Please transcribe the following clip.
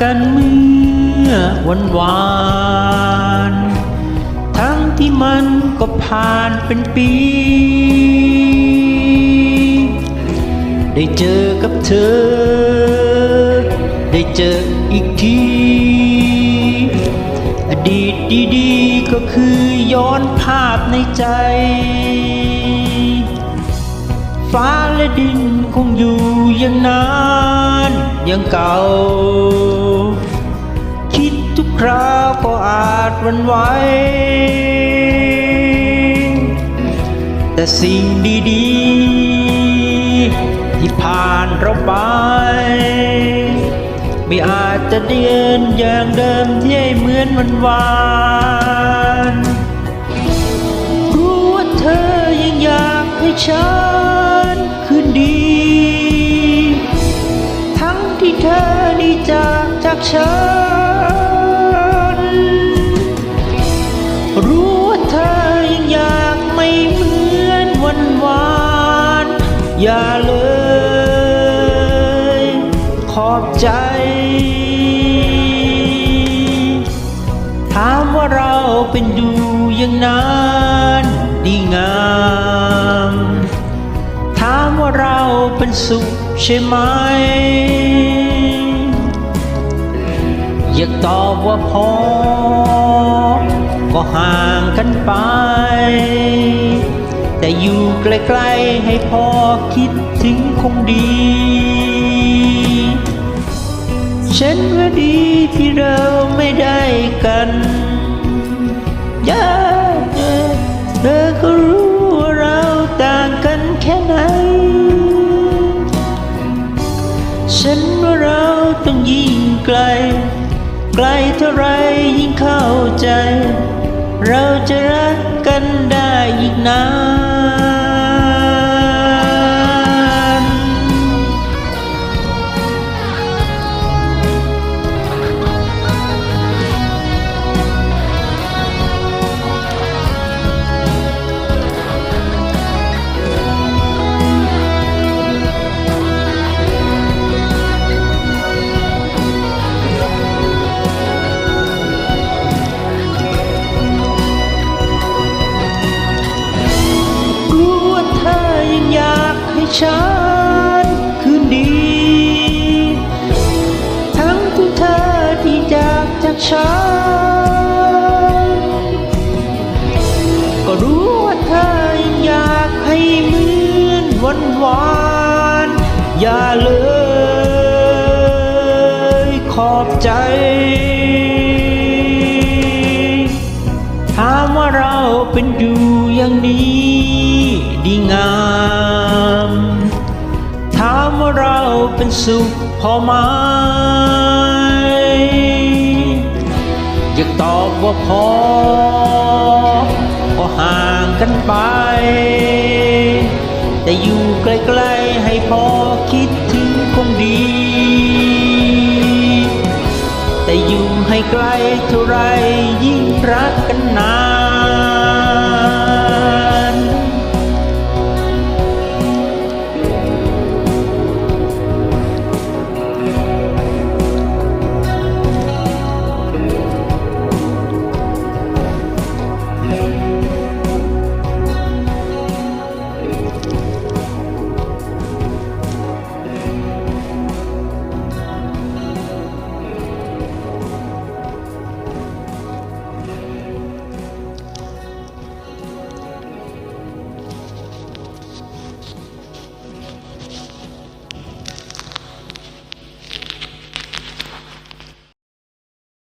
กันเมื่อวันวานทั้งที่มันก็ผ่านเป็นปี ได้เจอกับเธอ ได้เจออีกที อดีตดีๆก็คือย้อนภาพในใจ ฟ้าและดินคงอยู่อย่างนานอย่างเก่า คิดทุกคราวก็อาจหวันไหว แต่สิ่งดีๆ ที่ผ่านเราไป ไม่อาจจะเดียนอย่างเดิมที่เหมือนวันวานรู้ว่าเธอยังอยากให้ฉัน ดี ทั้งที่เธอได้จากจากฉัน รู้ว่าเธอยังอยากไม่เหมือนวันวานอย่าเลย ขอบใจถามว่าเราเป็นอยู่ยังนานดีงาม สุขใช่ไหม อยากตอบว่าพอ ก็ห่างกันไป แต่อยู่ใกล้ๆให้พอคิดถึงคงดีฉันว่าดีที่เราไม่ได้กัน ยากเธอก็รู้ ไกล ไกลเท่าไรยิ่งเข้าใจ เราจะรักกันได้อีกนาน ฉันคืนดี ทั้งที่เธอที่จากจากฉัน ก็รู้ว่าเธอยังอยากให้เหมือนวันวานอย่าเลยขอบใจ เป็นสุขพอไหม อยากตอบว่าพอก็ห่างกันไป แต่อยู่ใกล้ๆให้พอคิดถึงคงดี แต่อยู่ให้ไกลเท่าไรยิ่งรักกัน